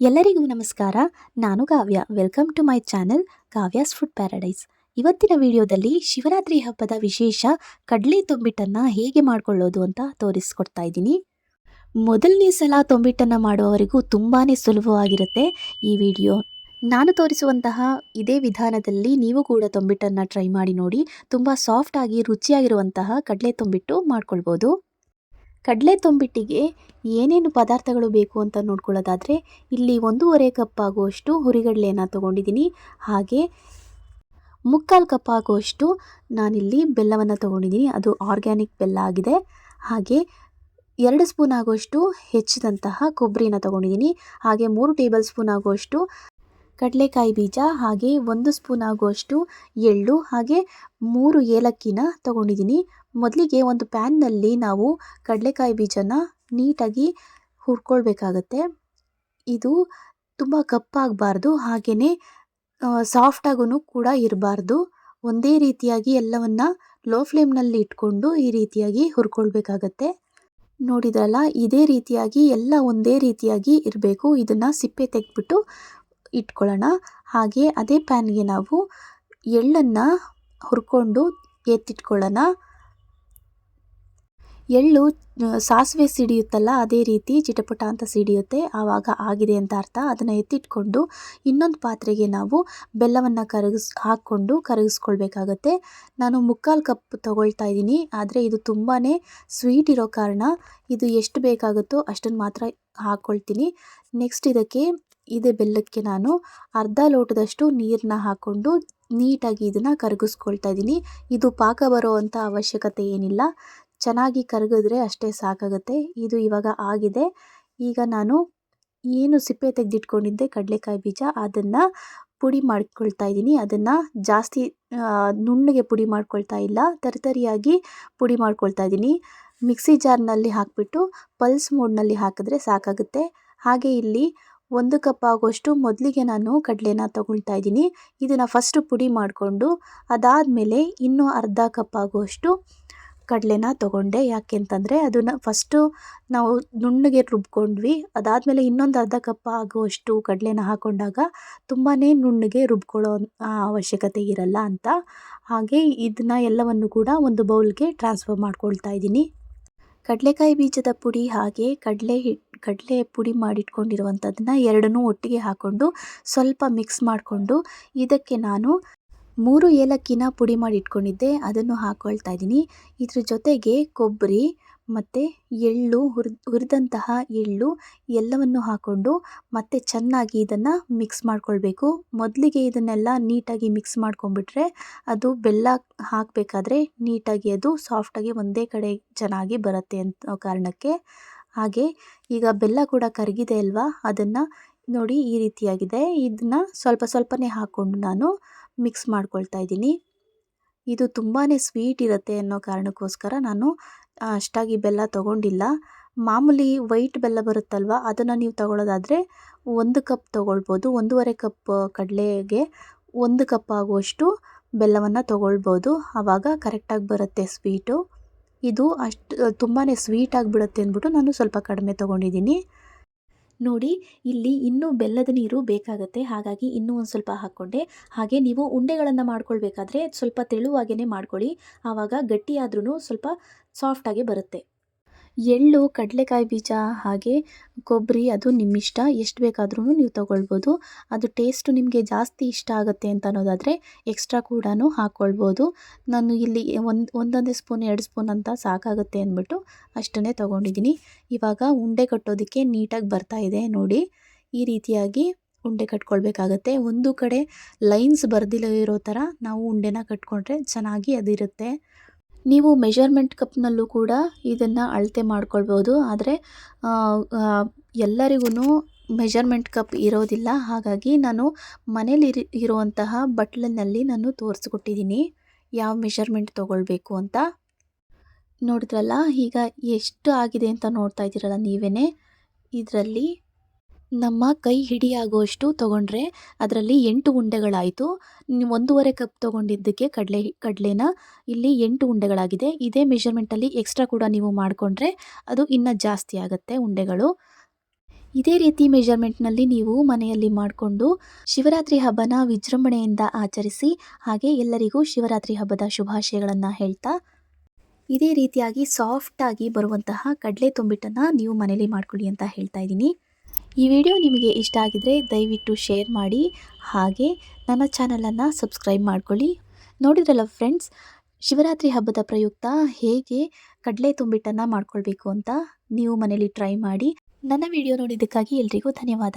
ಎಲ್ಲರಿಗೂ ನಮಸ್ಕಾರ. ನಾನು Kavya. Welcome to my channel Kavya's food paradise ಇವತ್ತಿನ ವಿಡಿಯೋದಲ್ಲಿ ಶಿವರಾತ್ರಿ ಹಬ್ಬದ ವಿಶೇಷ ಕಡಲೆ ತುಂಬಿಟ್ಟನ್ನು ಹೇಗೆ ಮಾಡ್ಕೊಳ್ಳೋದು ಅಂತ ತೋರಿಸ್ಕೊಡ್ತಾ ಇದ್ದೀನಿ. ಮೊದಲನೇ ಸಲ ತುಂಬಿಟ್ಟನ್ನು ಮಾಡುವವರಿಗೂ ತುಂಬಾ ಸುಲಭವಾಗಿರುತ್ತೆ ಈ ವಿಡಿಯೋ. ನಾನು ತೋರಿಸುವಂತಹ ಇದೇ ವಿಧಾನದಲ್ಲಿ ನೀವು ಕೂಡ ತೊಂಬಿಟ್ಟನ್ನು ಟ್ರೈ ಮಾಡಿ ನೋಡಿ. ತುಂಬ ಸಾಫ್ಟಾಗಿ ರುಚಿಯಾಗಿರುವಂತಹ ಕಡಲೆ ತುಂಬಿಟ್ಟು ಮಾಡ್ಕೊಳ್ಬೋದು. ಕಡಲೆ ತುಂಬಿಟ್ಟಿಗೆ ಏನೇನು ಪದಾರ್ಥಗಳು ಬೇಕು ಅಂತ ನೋಡ್ಕೊಳ್ಳೋದಾದರೆ ಇಲ್ಲಿ ಒಂದೂವರೆ ಕಪ್ ಆಗುವಷ್ಟು ಹುರಿಗಡಲೆಯನ್ನು ತೊಗೊಂಡಿದ್ದೀನಿ. ಹಾಗೆ ಮುಕ್ಕಾಲು ಕಪ್ ಆಗುವಷ್ಟು ನಾನಿಲ್ಲಿ ಬೆಲ್ಲವನ್ನು ತೊಗೊಂಡಿದ್ದೀನಿ. ಅದು ಆರ್ಗ್ಯಾನಿಕ್ ಬೆಲ್ಲ ಆಗಿದೆ. ಹಾಗೆ ಎರಡು ಸ್ಪೂನ್ ಆಗುವಷ್ಟು ಹೆಚ್ಚಿದಂತಹ ಕೊಬ್ಬರಿನ ತೊಗೊಂಡಿದ್ದೀನಿ. ಹಾಗೆ ಮೂರು ಟೇಬಲ್ ಸ್ಪೂನ್ ಆಗುವಷ್ಟು ಕಡಲೆಕಾಯಿ ಬೀಜ, ಹಾಗೆ ಒಂದು ಸ್ಪೂನ್ ಆಗುವಷ್ಟು ಎಳ್ಳು, ಹಾಗೆ ಮೂರು ಏಲಕ್ಕಿನ ತಗೊಂಡಿದ್ದೀನಿ. ಮೊದಲಿಗೆ ಒಂದು ಪ್ಯಾನ್ನಲ್ಲಿ ನಾವು ಕಡಲೆಕಾಯಿ ಬೀಜನ ನೀಟಾಗಿ ಹುರ್ಕೊಳ್ಬೇಕಾಗತ್ತೆ. ಇದು ತುಂಬ ಕಪ್ಪಾಗಬಾರ್ದು ಹಾಗೆಯೇ ಸಾಫ್ಟಾಗೂ ಕೂಡ ಇರಬಾರ್ದು. ಒಂದೇ ರೀತಿಯಾಗಿ ಎಲ್ಲವನ್ನು ಲೋ ಫ್ಲೇಮ್ನಲ್ಲಿ ಇಟ್ಕೊಂಡು ಈ ರೀತಿಯಾಗಿ ಹುರ್ಕೊಳ್ಬೇಕಾಗತ್ತೆ. ನೋಡಿದ್ರಲ್ಲ, ಇದೇ ರೀತಿಯಾಗಿ ಎಲ್ಲ ಒಂದೇ ರೀತಿಯಾಗಿ ಇರಬೇಕು. ಇದನ್ನು ಸಿಪ್ಪೆ ತೆಗೆದ್ಬಿಟ್ಟು ಇಟ್ಕೊಳ್ಳೋಣ. ಹಾಗೆ ಅದೇ ಪ್ಯಾನ್ಗೆ ನಾವು ಎಳ್ಳನ್ನು ಹುರ್ಕೊಂಡು ಎತ್ತಿಟ್ಕೊಳ್ಳೋಣ. ಎಳ್ಳು ಸಾಸಿವೆ ಸಿಡಿಯುತ್ತಲ್ಲ ಅದೇ ರೀತಿ ಚಿಟಪಟ ಅಂತ ಸಿಡಿಯುತ್ತೆ. ಆವಾಗ ಆಗಿದೆ ಅಂತ ಅರ್ಥ. ಅದನ್ನು ಎತ್ತಿಟ್ಕೊಂಡು ಇನ್ನೊಂದು ಪಾತ್ರೆಗೆ ನಾವು ಬೆಲ್ಲವನ್ನು ಕರಗಿಸ್, ಹಾಕ್ಕೊಂಡು ಕರಗಿಸ್ಕೊಳ್ಬೇಕಾಗತ್ತೆ. ನಾನು ಮುಕ್ಕಾಲು ಕಪ್ ತೊಗೊಳ್ತಾ ಇದ್ದೀನಿ. ಆದರೆ ಇದು ತುಂಬಾ ಸ್ವೀಟ್ ಇರೋ ಕಾರಣ. ಇದು ಎಷ್ಟು ಬೇಕಾಗುತ್ತೋ ಅಷ್ಟನ್ನು ಮಾತ್ರ ಹಾಕ್ಕೊಳ್ತೀನಿ ನೆಕ್ಸ್ಟ್ ಇದಕ್ಕೆ ಇದೇ ಬೆಲ್ಲಕ್ಕೆ ನಾನು ಅರ್ಧ ಲೋಟದಷ್ಟು ನೀರನ್ನ ಹಾಕ್ಕೊಂಡು ನೀಟಾಗಿ ಇದನ್ನು ಕರಗಿಸ್ಕೊಳ್ತಾ ಇದ್ದೀನಿ ಇದು ಪಾಕ ಬರೋವಂಥ ಅವಶ್ಯಕತೆ ಏನಿಲ್ಲ. ಚೆನ್ನಾಗಿ ಕರಗಿದ್ರೆ ಅಷ್ಟೇ ಸಾಕಾಗುತ್ತೆ. ಇದು ಇವಾಗ ಆಗಿದೆ. ಈಗ ನಾನು ಏನು ಸಿಪ್ಪೆ ತೆಗೆದಿಟ್ಕೊಂಡಿದ್ದೆ, ಕಡಲೆಕಾಯಿ ಬೀಜ, ಅದನ್ನು ಪುಡಿ ಮಾಡ್ಕೊಳ್ತಾ ಇದ್ದೀನಿ ಅದನ್ನು ಜಾಸ್ತಿ ನುಣ್ಣಗೆ ಪುಡಿ ಮಾಡ್ಕೊಳ್ತಾ ಇಲ್ಲ. ತರಿತರಿಯಾಗಿ ಪುಡಿ ಮಾಡ್ಕೊಳ್ತಾ ಇದ್ದೀನಿ ಮಿಕ್ಸಿ ಜಾರ್ನಲ್ಲಿ ಹಾಕಿಬಿಟ್ಟು, ಪಲ್ಸ್ ಮೋಡ್ನಲ್ಲಿ ಹಾಕಿದ್ರೆ ಸಾಕಾಗುತ್ತೆ. ಹಾಗೆ ಇಲ್ಲಿ ಒಂದು ಕಪ್ ಆಗುವಷ್ಟು ಮೊದಲಿಗೆ ನಾನು ಕಡಲೆನ ತಗೊಳ್ತಾ ಇದ್ದೀನಿ. ಇದನ್ನು ಫಸ್ಟು ಪುಡಿ ಮಾಡಿಕೊಂಡು ಅದಾದಮೇಲೆ ಇನ್ನೂ ಅರ್ಧ ಕಪ್ ಆಗುವಷ್ಟು ಕಡಲೆನ ತೊಗೊಂಡೆ. ಯಾಕೆ ಅಂತಂದರೆ ಅದನ್ನು ಫಸ್ಟು ನಾವು ನುಣ್ಣಗೆ ರುಬ್ಕೊಂಡ್ವಿ. ಅದಾದಮೇಲೆ ಇನ್ನೊಂದು ಅರ್ಧ ಕಪ್ ಆಗುವಷ್ಟು ಕಡಲೆನ ಹಾಕ್ಕೊಂಡಾಗ ತುಂಬಾ ನುಣ್ಣಗೆ ರುಬ್ಕೊಳ್ಳೋ ಅವಶ್ಯಕತೆ ಇರಲ್ಲ ಅಂತ. ಹಾಗೆ ಇದನ್ನ ಎಲ್ಲವನ್ನು ಕೂಡ ಒಂದು ಬೌಲ್ಗೆ ಟ್ರಾನ್ಸ್ಫರ್ ಮಾಡ್ಕೊಳ್ತಾ ಇದ್ದೀನಿ. ಕಡಲೆಕಾಯಿ ಬೀಜದ ಪುಡಿ ಹಾಗೆ ಕಡಲೆ ಹಿಟ್ಟು ಕಡಲೆ ಪುಡಿ ಮಾಡಿಟ್ಕೊಂಡಿರುವಂಥದ್ದನ್ನು ಎರಡನ್ನೂ ಒಟ್ಟಿಗೆ ಹಾಕ್ಕೊಂಡು ಸ್ವಲ್ಪ ಮಿಕ್ಸ್ ಮಾಡಿಕೊಂಡು ಇದಕ್ಕೆ ನಾನು ಮೂರು ಏಲಕ್ಕಿನ ಪುಡಿ ಮಾಡಿ ಇಟ್ಕೊಂಡಿದ್ದೆ ಅದನ್ನು ಹಾಕ್ಕೊಳ್ತಾ ಇದ್ದೀನಿ. ಇದ್ರ ಜೊತೆಗೆ ಕೊಬ್ಬರಿ ಮತ್ತು ಎಳ್ಳು ಹುರಿ ಹುರಿದಂತಹ ಎಳ್ಳು ಎಲ್ಲವನ್ನು ಹಾಕ್ಕೊಂಡು ಮತ್ತೆ ಚೆನ್ನಾಗಿ ಇದನ್ನು ಮಿಕ್ಸ್ ಮಾಡ್ಕೊಳ್ಬೇಕು. ಮೊದಲಿಗೆ ಇದನ್ನೆಲ್ಲ ನೀಟಾಗಿ ಮಿಕ್ಸ್ ಮಾಡ್ಕೊಂಡ್ಬಿಟ್ರೆ ಅದು ಬೆಲ್ಲ ಹಾಕಬೇಕಾದ್ರೆ ನೀಟಾಗಿ ಅದು ಸಾಫ್ಟಾಗಿ ಒಂದೇ ಕಡೆ ಚೆನ್ನಾಗಿ ಬರುತ್ತೆ ಅಂತ ಕಾರಣಕ್ಕೆ. ಹಾಗೆ ಈಗ ಬೆಲ್ಲ ಕೂಡ ಕರಗಿದೆ ಅಲ್ವಾ? ಅದನ್ನು ನೋಡಿ ಈ ರೀತಿಯಾಗಿದೆ. ಇದನ್ನು ಸ್ವಲ್ಪ ಸ್ವಲ್ಪನೇ ಹಾಕ್ಕೊಂಡು ನಾನು ಮಿಕ್ಸ್ ಮಾಡ್ಕೊಳ್ತಾ ಇದ್ದೀನಿ. ಇದು ತುಂಬಾ ಸ್ವೀಟ್ ಇರುತ್ತೆ ಅನ್ನೋ ಕಾರಣಕ್ಕೋಸ್ಕರ ನಾನು ಅಷ್ಟಾಗಿ ಬೆಲ್ಲ ತೊಗೊಂಡಿಲ್ಲ. ಮಾಮೂಲಿ ವೈಟ್ ಬೆಲ್ಲ ಬರುತ್ತಲ್ವ? ಅದನ್ನು ನೀವು ತಗೊಳ್ಳೋದಾದರೆ ಒಂದು ಕಪ್ ತೊಗೊಳ್ಬೋದು. ಒಂದೂವರೆ ಕಪ್ ಕಡಲೆಗೆ ಒಂದು ಕಪ್ ಆಗುವಷ್ಟು ಬೆಲ್ಲವನ್ನು ತೊಗೊಳ್ಬೋದು. ಆವಾಗ ಕರೆಕ್ಟಾಗಿ ಬರುತ್ತೆ ಸ್ವೀಟು. ಇದು ಅಷ್ಟು ತುಂಬಾ ಸ್ವೀಟ್ ಆಗಿಬಿಡುತ್ತೆ ಅಂದ್ಬಿಟ್ಟು ನಾನು ಸ್ವಲ್ಪ ಕಡಿಮೆ ತೊಗೊಂಡಿದ್ದೀನಿ. ನೋಡಿ ಇಲ್ಲಿ ಇನ್ನೂ ಬೆಲ್ಲದ ನೀರು ಬೇಕಾಗುತ್ತೆ. ಹಾಗಾಗಿ ಇನ್ನೂ ಒಂದು ಸ್ವಲ್ಪ ಹಾಕ್ಕೊಂಡೆ. ಹಾಗೆ ನೀವು ಉಂಡೆಗಳನ್ನು ಮಾಡ್ಕೊಳ್ಬೇಕಾದ್ರೆ ಸ್ವಲ್ಪ ತೆಳುವಾಗೇ ಮಾಡ್ಕೊಳ್ಳಿ. ಆವಾಗ ಗಟ್ಟಿಯಾದ್ರೂ ಸ್ವಲ್ಪ ಸಾಫ್ಟಾಗಿ ಬರುತ್ತೆ. ಎಳ್ಳು, ಕಡಲೆಕಾಯಿ ಬೀಜ ಹಾಗೆ ಕೊಬ್ಬರಿ, ಅದು ನಿಮ್ಮಿಷ್ಟ. ಎಷ್ಟು ಬೇಕಾದ್ರೂ ನೀವು ತೊಗೊಳ್ಬೋದು. ಅದು ಟೇಸ್ಟು ನಿಮಗೆ ಜಾಸ್ತಿ ಇಷ್ಟ ಆಗುತ್ತೆ ಅಂತ ಅನ್ನೋದಾದರೆ ಎಕ್ಸ್ಟ್ರಾ ಕೂಡ ಹಾಕ್ಕೊಳ್ಬೋದು ನಾನು ಇಲ್ಲಿ ಒಂದು, ಒಂದೊಂದೇ ಸ್ಪೂನ್ ಎರಡು ಸ್ಪೂನ್ ಅಂತ ಸಾಕಾಗುತ್ತೆ ಅಂದ್ಬಿಟ್ಟು ಅಷ್ಟನ್ನೇ ತೊಗೊಂಡಿದ್ದೀನಿ. ಇವಾಗ ಉಂಡೆ ಕಟ್ಟೋದಕ್ಕೆ ನೀಟಾಗಿ ಬರ್ತಾ ಇದೆ ನೋಡಿ. ಈ ರೀತಿಯಾಗಿ ಉಂಡೆ ಕಟ್ಕೊಳ್ಬೇಕಾಗತ್ತೆ. ಒಂದು ಕಡೆ ಲೈನ್ಸ್ ಬರ್ದಿಲ್ಲ ಇರೋ ಥರ ನಾವು ಉಂಡೆನ ಕಟ್ಕೊಂಡ್ರೆ ಚೆನ್ನಾಗಿ ಅದಿರುತ್ತೆ. ನೀವು ಮೆಷರ್ಮೆಂಟ್ ಕಪ್ನಲ್ಲೂ ಕೂಡ ಇದನ್ನು ಅಳತೆ ಮಾಡ್ಕೊಳ್ಬೋದು. ಆದರೆ ಎಲ್ಲರಿಗೂ ಮೆಷರ್ಮೆಂಟ್ ಕಪ್ ಇರೋದಿಲ್ಲ. ಹಾಗಾಗಿ ನಾನು ಮನೇಲಿ ಇರಿ, ಇರುವಂತಹ ಬಟ್ಲಿನಲ್ಲಿ ನಾನು ತೋರಿಸ್ಕೊಟ್ಟಿದ್ದೀನಿ. ಯಾವ ಮೆಷರ್ಮೆಂಟ್ ತೊಗೊಳ್ಬೇಕು ಅಂತ. ನೋಡಿದ್ರಲ್ಲ, ಈಗ ಎಷ್ಟು ಆಗಿದೆ ಅಂತ ನೋಡ್ತಾ ಇದ್ದೀರಲ್ಲ ನೀವೇ ಇದರಲ್ಲಿ ನಮ್ಮ ಕೈ ಹಿಡಿಯಾಗುವಷ್ಟು ತೊಗೊಂಡ್ರೆ ಅದರಲ್ಲಿ ಎಂಟು ಉಂಡೆಗಳಾಯಿತು. ಒಂದೂವರೆ ಕಪ್ ತೊಗೊಂಡಿದ್ದಕ್ಕೆ ಕಡಲೆ, ಕಡಲೆನ ಇಲ್ಲಿ ಎಂಟು ಉಂಡೆಗಳಾಗಿದೆ. ಇದೇ ಮೆಷರ್ಮೆಂಟಲ್ಲಿ ಎಕ್ಸ್ಟ್ರಾ ಕೂಡ ನೀವು ಮಾಡಿಕೊಂಡ್ರೆ ಅದು ಇನ್ನೂ ಜಾಸ್ತಿ ಆಗುತ್ತೆ ಉಂಡೆಗಳು. ಇದೇ ರೀತಿ ಮೆಜರ್ಮೆಂಟ್ನಲ್ಲಿ ನೀವು ಮನೆಯಲ್ಲಿ ಮಾಡಿಕೊಂಡು ಶಿವರಾತ್ರಿ ಹಬ್ಬನ ವಿಜೃಂಭಣೆಯಿಂದ ಆಚರಿಸಿ ಹಾಗೆ ಎಲ್ಲರಿಗೂ ಶಿವರಾತ್ರಿ ಹಬ್ಬದ ಶುಭಾಶಯಗಳನ್ನು ಹೇಳ್ತಾ, ಇದೇ ರೀತಿಯಾಗಿ ಸಾಫ್ಟಾಗಿ ಬರುವಂತಹ ಕಡಲೆ ತುಂಬಿಟ್ಟನ್ನು ನೀವು ಮನೇಲಿ ಮಾಡ್ಕೊಳ್ಳಿ ಅಂತ ಹೇಳ್ತಾ ಇದ್ದೀನಿ. ಈ ವಿಡಿಯೋ ನಿಮಗೆ ಇಷ್ಟ ಆಗಿದ್ರೆ ದಯವಿಟ್ಟು ಶೇರ್ ಮಾಡಿ, ಹಾಗೆ ನನ್ನ ಚಾನಲನ್ನು ಸಬ್ಸ್ಕ್ರೈಬ್ ಮಾಡ್ಕೊಳ್ಳಿ. ನೋಡಿದ್ರಲ್ಲ ಫ್ರೆಂಡ್ಸ್, ಶಿವರಾತ್ರಿ ಹಬ್ಬದ ಪ್ರಯುಕ್ತ ಹೇಗೆ ಕಡಲೆ ತುಂಬಿಟ್ಟನ್ನು ಮಾಡ್ಕೊಳ್ಬೇಕು ಅಂತ ನೀವು ಮನೇಲಿ ಟ್ರೈ ಮಾಡಿ. ನನ್ನ ವಿಡಿಯೋ ನೋಡಿದ್ದಕ್ಕಾಗಿ ಎಲ್ರಿಗೂ ಧನ್ಯವಾದ.